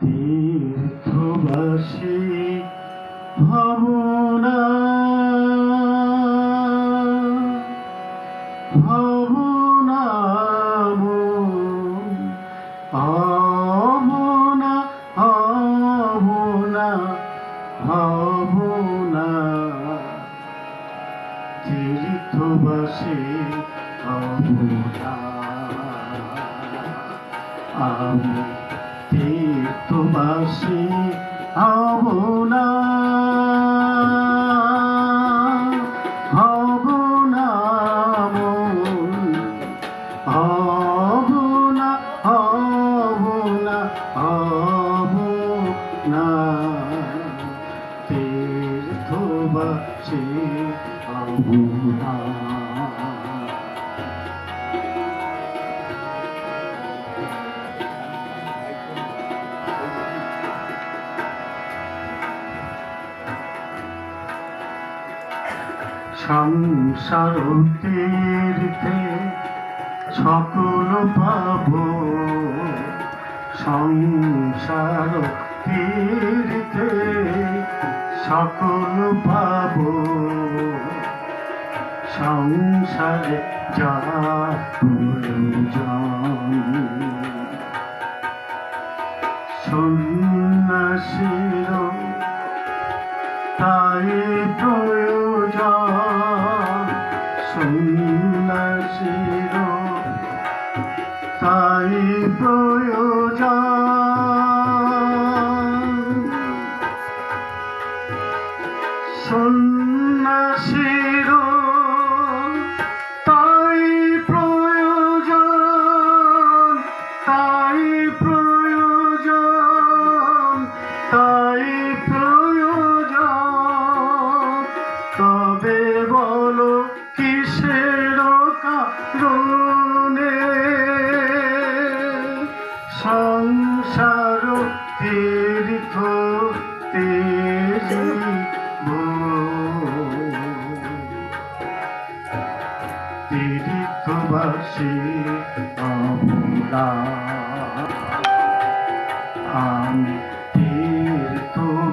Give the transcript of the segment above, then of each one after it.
তীর্থবাসী ভাবনা। ভাবনা ভাবনা ভাবনা ভাবনা। তীর্থবাসী ভাবনা। আমি তীর্থবাসী হব সংসার তীর্থে সকল পাব। সংসার তীর্থে সকল পাব। সংসার যা প্রয়োজন তাই প্রয়োজন। সন্ন্যাসীর তাই প্রয়োজন তাই প্রয়োজন তাই প্রয়োজন। তবে বলো কিসের কারণে সংসার তীর্থ তেজিব তীর্থবাসী আমরা আমি তীর্থবাসী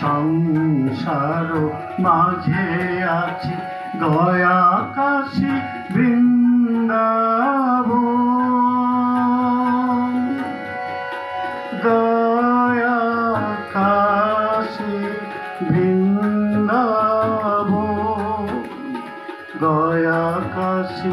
সংসার মাঝে আছি গয়া কাশি বৃন্দাব গয়া কাশী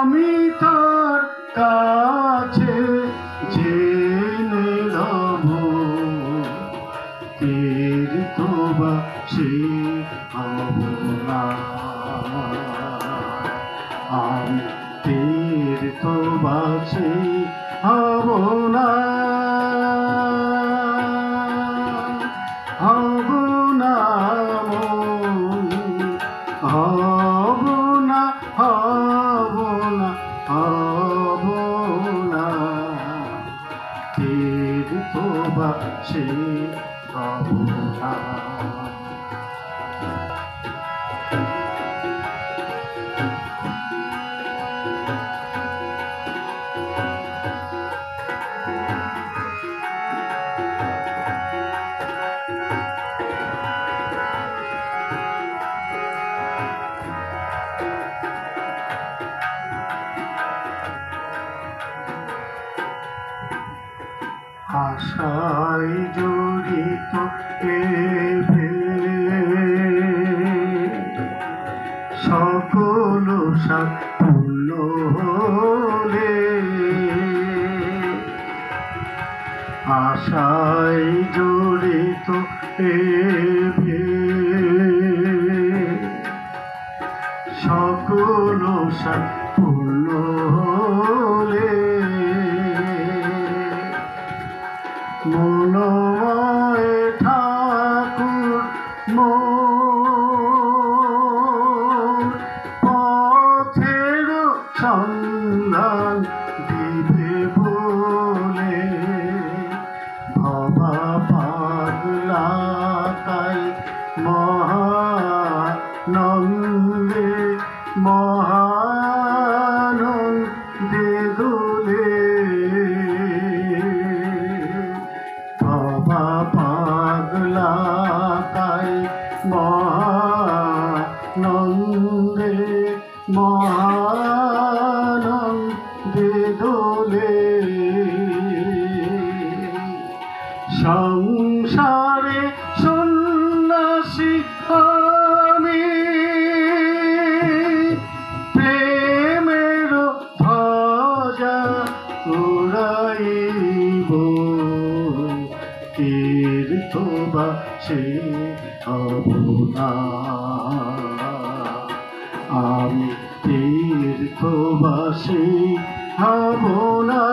আমি তার কাছে জেনে লব তীর্থবাসী হব না আমি না 心好空 আশায় জড়িত সকল সাত পূর্ণ হলে আশায় জড়িত সকল সাত পূর্ণ 能为吗？আমি তীর্থবাসী হব না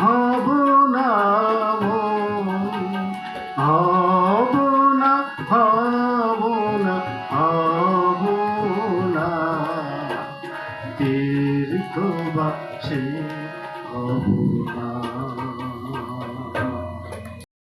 হব না হব না হব